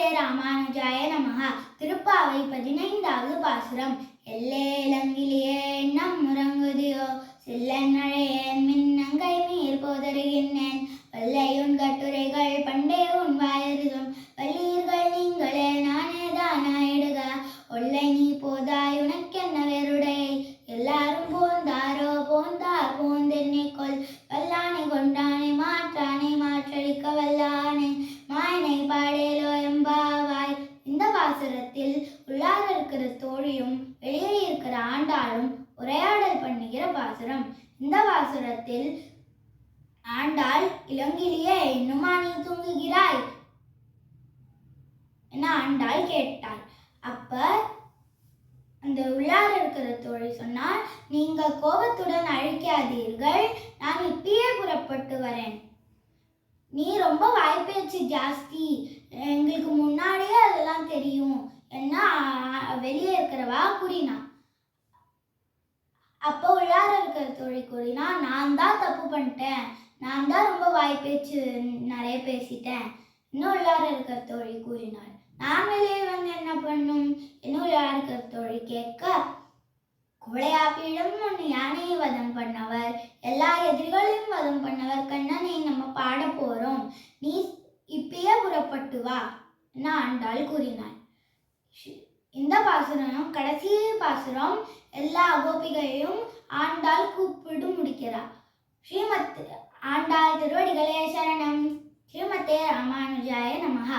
ஸ்ரீமதே ராமானுஜாய நமஹ. திருப்பாவை பதினைந்தாவது பாசுரம். எல்லே இலங்கிலேயே எண்ணம் முறங்குதியோ செல்லநழையேன் மின்னங்கை மீர் போதருகின்றேன் வல்லையுன் கட்டுரைகள் பண்டைய இருக்கிற தோழியும் வெளியே இருக்கிற ஆண்டாளும் உரையாடல் பண்ணுகிற பாசுரம். இந்த பாசுரத்தில் ஆண்டாள் இளங்கிலேயே இன்னுமா நீ தூங்குகிறாய்? என ஆண்டாள் கேட்டாள். அப்ப அந்த உள்ளார இருக்கிற தோழி சொன்னால் நீங்க கோபத்துடன் அழிக்காதீர்கள் நான் இப்பயே புறப்பட்டு வரேன். நீ ரொம்ப வாய்ப்பேச்சு ஜாஸ்தி. எங்களுக்கு முன்னாடியே அதெல்லாம் தெரியும். என்ன? வெளியே இருக்கிறவா? கூறினா. அப்போ உள்ளார இருக்கிற தோழி கூறினா நான் தான் தப்பு பண்ணிட்டேன். நான் தான் ரொம்ப வாய்ப்பேச்சு நிறைய பேசிட்டேன். இன்னும் உள்ளார இருக்கிற தோழி கூறினாள். நான் வெளியே வந்து என்ன பண்ணும்? இன்னும் உள்ளார இருக்கிற தோழி கேட்க குவளையாப்பியிடம் ஒன்று யானையை வதம் பண்ணவர் எல்லா எதிரிகளையும் வதம் பண்ணவர் கண்ணனை நம்ம பாட போறோம். நீ இப்பயே புறப்பட்டு வா. என்ன ஆண்டாள் கூறினாள். இந்த பாசுரம் கடைசி பாசுரம் எல்லா அகோபிகையும் ஆண்டாள் கூப்பிடு முடிக்கிறார். ஸ்ரீமத் ஆண்டாள் திருவடிகளே சரணம். ஸ்ரீமத்தே ராமானுஜாய நமஹா.